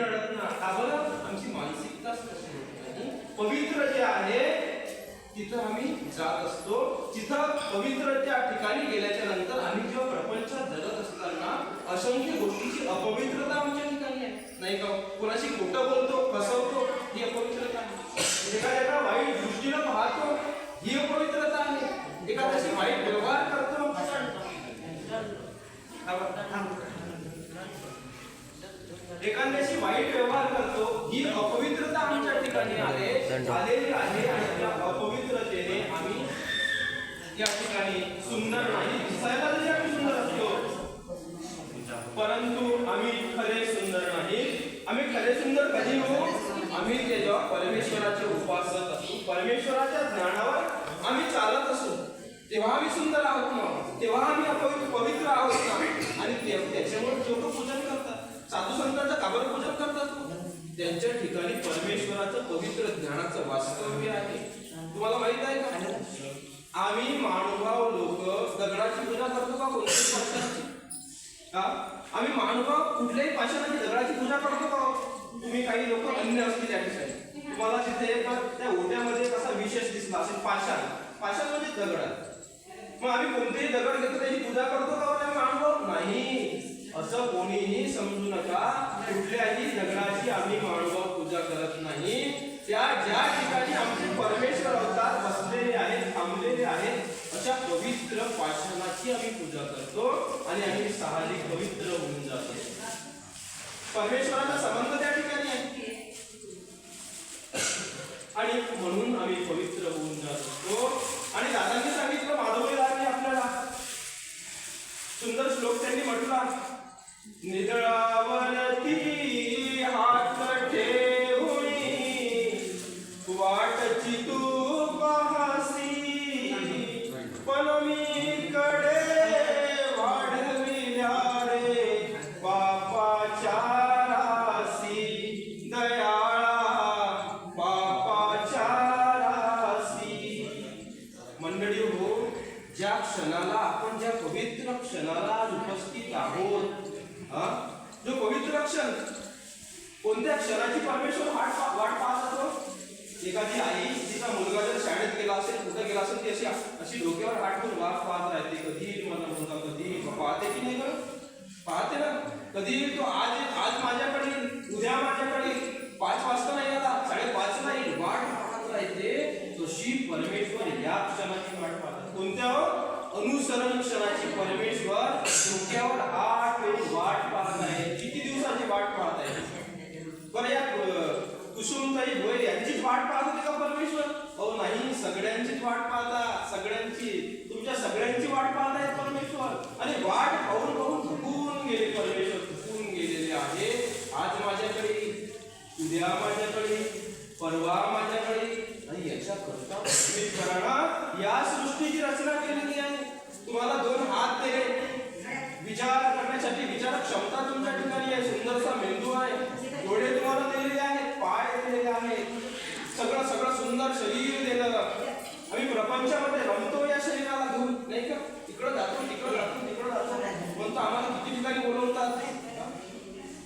रडत बरं? आमची मानसिकताच तशी होती. पवित्र जे आहे तिथं आम्ही जात असतो. तिथं पवित्र त्या ठिकाणी गेल्याच्यानंतर आम्ही जेव्हा प्रपंचात जगत असताना असंख्य गोष्टीची अपवित्रता आमच्या ठिकाणी आहे. नाही का? कोणाशी खोटं बोलतो फसवतो ही अपवित्रता आहे. एखाद्याला वाईट दृष्टीनं पाहतो ही अपवित्रता आहे. एखाद्याशी वाईट व्यवहार करतो एखाद्याशी वाईट व्यवहार करतो ही अपवित्रता आमच्या ठिकाणी आहे. आलेली आहे आणि त्या अपवित्रतेने आम्ही या ठिकाणी सुंदर नाही. दिसायला जरी आम्ही सुंदर असतो. परंतु आम्ही खरे सुंदर नाही. आम्ही खरे सुंदर कधी होऊ आम्ही ते जेव्हा परमेश्वराचे उपासक असू. परमेश्वराच्या ज्ञानावर आम्ही चालत असू. तेव्हा आम्ही सुंदर आहोत ना तेव्हा आम्ही अपवित्र पवित्र आहोत ना आणि ते- त्याच्यामुळे लोक पूजन करतात साधू संतांचं काबर पूजन करतात त्यांच्या ठिकाणी परमेश्वराचं पवित्र ज्ञानाचं वास्तव्य आहे. तुम्हाला माहीत आहे का? आम्ही मानवभाव लोक दगडाची पूजा करतो का कोणत्याही पाषाणाची? आम्ही मानवभाव कुठल्याही पाषाणाची दगडाची पूजा करतो का हो? तुम्ही काही लोक अन्य असतील त्या ठिकाणी. तुम्हाला तिथे त्या ओट्यामध्ये कसा विशेष दिसला असेल पाषाण. पाषाण म्हणजे दगड. मग आम्ही कोणतेही दगड घेतो त्याची पूजा करतो का हो? आम्ही नाही. असं कोणीही समजू नका कुठल्याही नगराची आम्ही मानवभाव पूजा करत नाही. त्या ज्या ठिकाणी आमचे परमेश्वर अवतार बसलेले आहेत थांबलेले आहेत अशा पवित्र पाषाणाची आम्ही पूजा करतो आणि आम्ही साहजिक पवित्र होऊन जातो. परमेश्वराचा संबंध त्या ठिकाणी आहे आणि म्हणून आम्ही पवित्र होऊन जात असतो आणि दादांनी सांगितलं माधवरावांनी आपल्याला सुंदर श्लोक त्यांनी म्हटला निदळावरती हात ठेवूनी वाटची तू पाहसी पण मी कडे वाढविल्या रे पापाच्या राशी दयाळा पापाच्या राशी मंडळी हो ज्या क्षणाला आपण ज्या पवित्र क्षणाला आज उपस्थित आहोत हा जो पवित्र क्षण कोणत्या क्षणाची परमेश्वर वाट पा- वाट पाहत असतो एखादी आई तिचा मुलगा जर शाळेत गेला असेल कुठे गेला असेल ती अशी अशी डोक्यावर हात ठेवून वाट पाहत राहते कधी येईल माझा मुलगा कधी येईल? पाहते की नाही गं पाहते ना कधी येईल तो आज येईल, आज माझ्याकडे येईल, उद्या माझ्याकडे येईल. पाच वाजता नाही आला साडेपाच ला येईल वाट पाहत राहते तशी परमेश्वर या क्षणाची वाट पाहतात कोणत्या हो? अनुसरण क्षणाची परमेश्वर डोक्यावर हात ठेवून वाट पाहत आहे किती दिवसाची वाट पाहत आहे बरं या अं, नाही होय यांचीच वाट पाहत का परमेश्वर? अहो नाही सगळ्यांचीच वाट पाहता सगळ्यांची तुमच्या सगळ्यांची वाट पाहत परमेश्वर. आणि वाट पाहून पाहून थकून गेले परमेश्वर थकून गेलेले आहे. आज माझ्याकडे उद्या माझ्याकडे परवा माझ्याकडे येईल. आणि याच्याकरता परमेश्वरानं या सृष्टीची रचना केलेली आहे. तुम्हाला दोन हात दिले. विचार करण्यासाठी विचार क्षमता तुमच्या ठिकाणी आहे. सुंदरसा मेंदू आहे. डोळे तुम्हाला दिलेले आहे दिलेले आहेत. सगळं सगळं सुंदर शरीर देणार आम्ही प्रपंचामध्ये रमतो या शरीराला घेऊन नाही का? तिकडं जातो तिकडं जातो तिकडं जातो. म्हणतो आम्हाला किती ठिकाणी बोलवतात?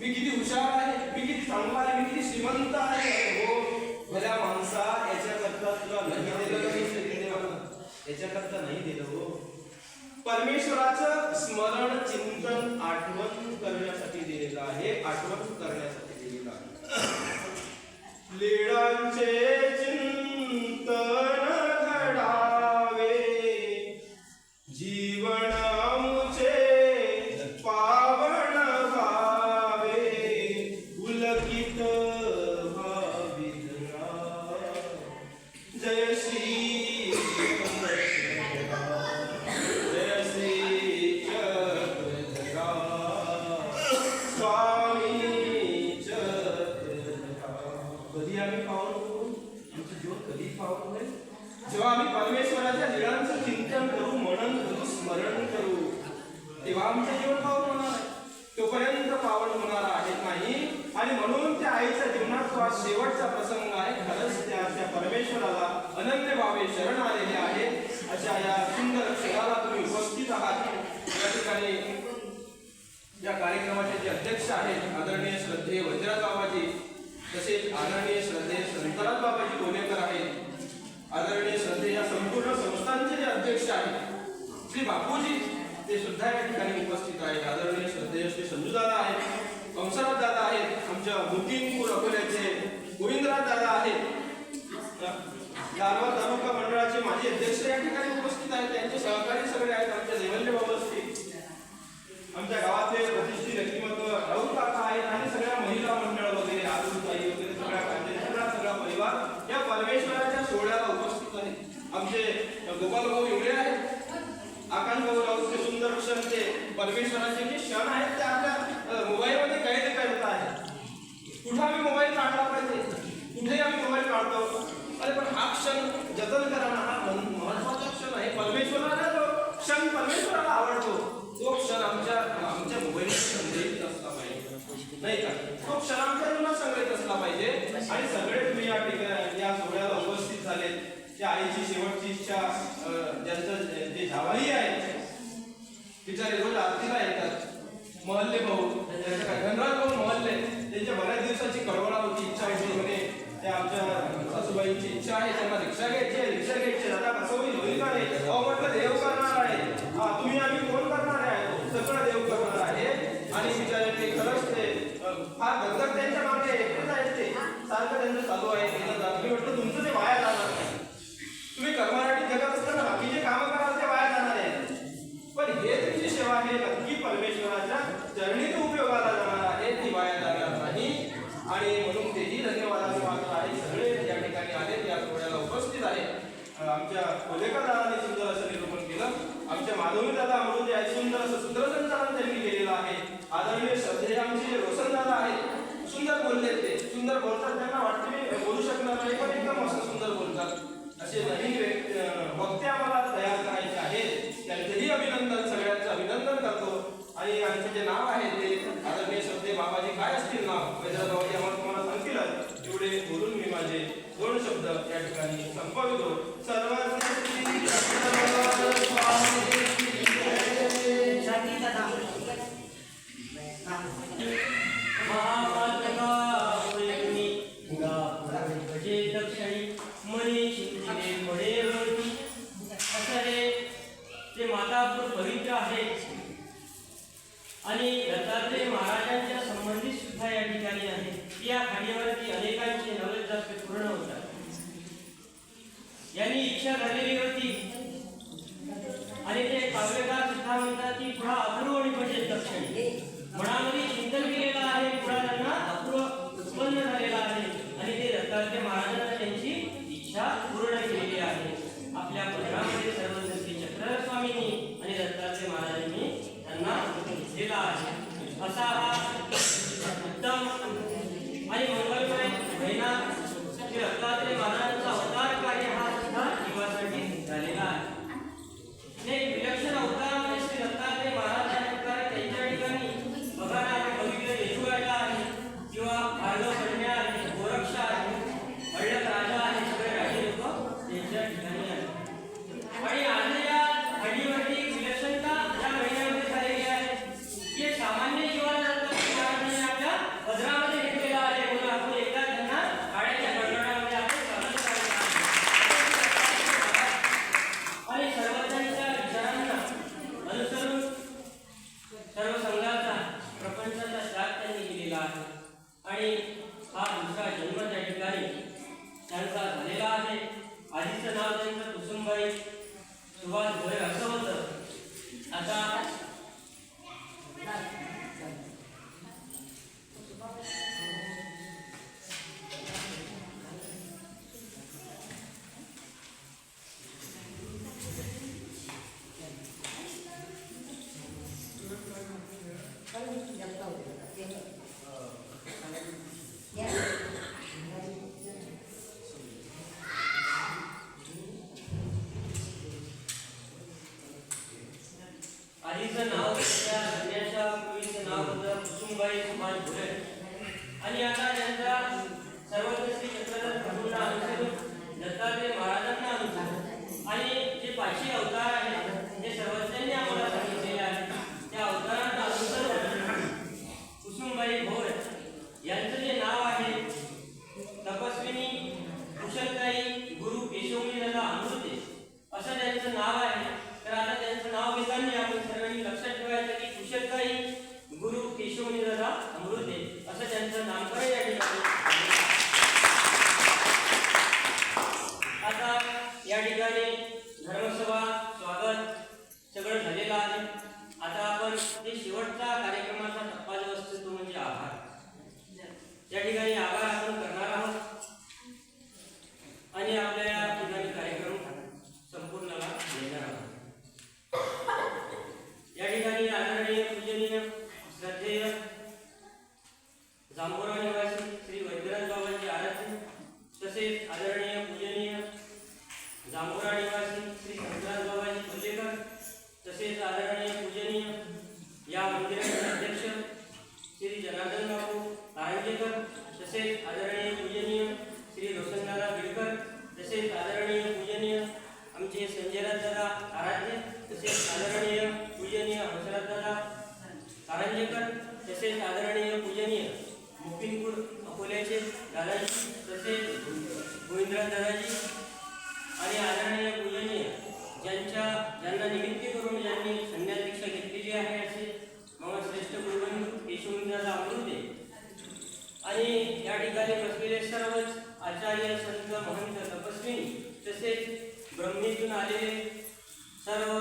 मी किती हुशार आहे मी किती चांगला आहे मी किती श्रीमंत आहे. हो भल्या माणसा याच्याकरता तुला नाही दिलं का याच्याकरता नाही दिलं हो. परमेश्वराचं स्मरण चिंतन आठवण करण्यासाठी दिलेलं आहे आठवण करण्यासाठी दिलेलं आहे. लीळांचे चिंतन घडावे. जीवन मुचे पावन भावे उलकित भाविद्रा जय श्री शेवटचा प्रसंग आहे. खरंच त्या परमेश्वराला अनन्य व्हावे शरण आलेले आहे. अशा या सुंदर क्षणाला तुम्ही उपस्थित आहात. या ठिकाणी या कार्यक्रमाचे जे अध्यक्ष आहेत आदरणीय श्रद्धे वज्रात बाबाजी तसेच आदरणीय श्रद्धे संतरात बाबाजी कोलेकर आहेत. आदरणीय श्रद्धे या संपूर्ण संस्थांचे जे अध्यक्ष आहेत श्री बापूजी ते सुद्धा या ठिकाणी उपस्थित आहेत. आदरणीय श्रद्धेय श्री संजूदादा आहेत कंसराज दादा आहेत आमच्या बुकिंगपूर अकोल्याचे गोविंदराज दादा आहेत. दारवा तालुका मंडळाचे माजी अध्यक्ष या ठिकाणी उपस्थित आहेत. त्यांचे सहकारी सगळे आहेत. आमच्या देवल्य बाबा असतील आमच्या गावातले प्रतिष्ठित व्यक्तिमत्व राऊत काका आहेत आणि सगळ्या महिला मंडळ वगैरे आजूबाई वगैरे सगळ्या म्हणजे सगळा परिवार या परमेश्वराच्या सोहळ्याला उपस्थित आहे आमचे गोपाल भाऊ एवढे आहेत. आकाश भाऊ राऊतचे सुंदर क्षण ते परमेश्वराचे जे क्षण आहेत ते आपल्या मोबाईलमध्ये कैद करत आहेत कुठं आम्ही मोबाईल काढला पाहिजे? कुठेही आम्ही मोबाईल काढतो? अरे पण हा क्षण जतन करणं हा महत्त्वाचा क्षण आहे. परमेश्वराला जो क्षण परमेश्वराला आवडतो. तो क्षण आमच्या आमच्या मोबाईल संग्रहित असला पाहिजे. नाही का? तो क्षण आमच्या जीवनात संग्रहित असला पाहिजे. आणि सगळे तुम्ही या ठिकाणी या सोहळ्याला उपस्थित झाले त्या आईची शेवटची इच्छा ज्यांचं जे- झावाही आहे बिचारे रोज आरतीला येतात. महल्ले भाऊ त्यांच्या धनराज भाऊ महल्ले? त्यांच्या बऱ्याच दिवसाची कळवळा होती इच्छा होती म्हणे. त्या आमच्या सासूबाईंची इच्छा आहे त्यांना रिक्षा घ्यायची आहे रिक्षा घ्यायची आहे. दादा कसं होईल होईल का नाही अहो म्हटलं देव करणार आहे. हा तुम्ही आम्ही कोण करणार आहे? सगळं देव करणार आहे. आणि बिचारे ते खरंच ते फार गंगत त्यांच्या मागे एकटेच आहेत ते. सारखं त्यांचं चालू आहे केलं जात मी म्हटलं तुमचं ते वाया जाणार नाही तुम्ही कर्मराठी जगत असताना बाकीचे कामं कराल ते वाया जाणार आहे पण हे तुमची सेवा आहे नक्की परमेश्वराच्या चरणीत उपयोगाला जाणार आहे ती वाया जाणार नाही आणि म्हणून तेही धन्यवादाचे पात्र आहे सगळे या ठिकाणी आले या सोहळ्याला उपस्थित आहे अं, आमच्या कोलेकर दादाने सुंदर असं निरूपण केलं आमच्या माधवी दादा अमृत आहेत सुंदर असं सूत्रसंचालन त्यांनी केलेलं आहे. आदरणीय श्रद्धेय आमचे रोशन दादा आहेत सुंदर बोलले ते. सुंदर बोलतात त्यांना वाटते मी बोलू शकणार नाही पण एकदम असं सुंदर बोलतात. असे नवीन वक्ते आम्हाला तयार करायचे आहेत. त्यांचंही अभिनंदन सगळ्यांचं अभिनंदन करतो. आणि आमचे जे नाव आहे ते आदरणीय श्रद्धे बाबाजी काय असतील नाव? वैद्यराबाजी आम्हाला तुम्हाला सांगतील. एवढे बोलून मी माझे दोन शब्द या ठिकाणी या खाडीवरती अनेकांचे नवलदास पूर्ण होतात. यांनी इच्छा झालेली होती. आणि ते काव्यकार सुद्धा म्हणतात की पुढा अपूर्व आणि म्हणजे दक्षिण. मनामध्ये चिंतन केलेलं आहे पुढा त्यांना अपूर्व उत्पन्न झालेला आहे. आणि ते दत्तात्रय महाराजांना त्यांची इच्छा पूर्ण केलेली आहे. आपल्या पत्रामध्ये सर्वदर्शी चक्रधर स्वामींनी आणि दत्तात्रय महाराजांनी त्यांना दिलेला आहे. असा हा उत्तम आणि मंगलमय महिना श्री दत्तात्रय महाराजांचा अवतार कार्य हा सुद्धा जीवासाठी झालेला आहे हे विलक्षण अवतारामध्ये श्री दत्तात्रय महाराज या प्रकारे त्यांच्या ठिकाणी बघा ना आपण बघितलं येशूराजा आहे किंवा भार्गव कन्या आहे गोरक्ष आहे हळद राजा आहे सगळे राजे लोक त्यांच्या ठिकाणी आहेत आणि आज या घडीवरती विलक्षणता या महिन्यामध्ये झालेली आहे की एक सामान्य जीवन दत्तात्रय महाराजांनी आपल्या पदरामध्ये घेतलेलं आहे म्हणून आपण एकदा त्यांना काळ्याच्या गडगडामध्ये आपण स्वागत करायचं आहे. आणि सर्वजणांच्या विचारांना अनुसरून सर्व संघाचा प्रपंचाचा त्याग त्यांनी केलेला आहे आणि हा दुसरा जन्म त्या ठिकाणी त्यांचा झालेला आहे आधीचं नाव त्यांचं कुसुमबाई सुभाष भोयर असं होतं. आता या ठिकाणी तसेच आदरणीय पूजनीय मुक्तीपूर अकोल्याचे दादाजी तसेच गोविंदराज दादाजी आणि आदरणीय पूजनीय ज्यांच्या ज्यांना निमित्त करून ज्यांनी संन्यास घेतलेली आहे असे मग श्रेष्ठ गुरुबंधू यशवंतराज अमृते. आणि या ठिकाणी बसलेले सर्वच आचार्य संत महंत तपस्विनी तसेच ब्रह्मीतून आलेले सर्व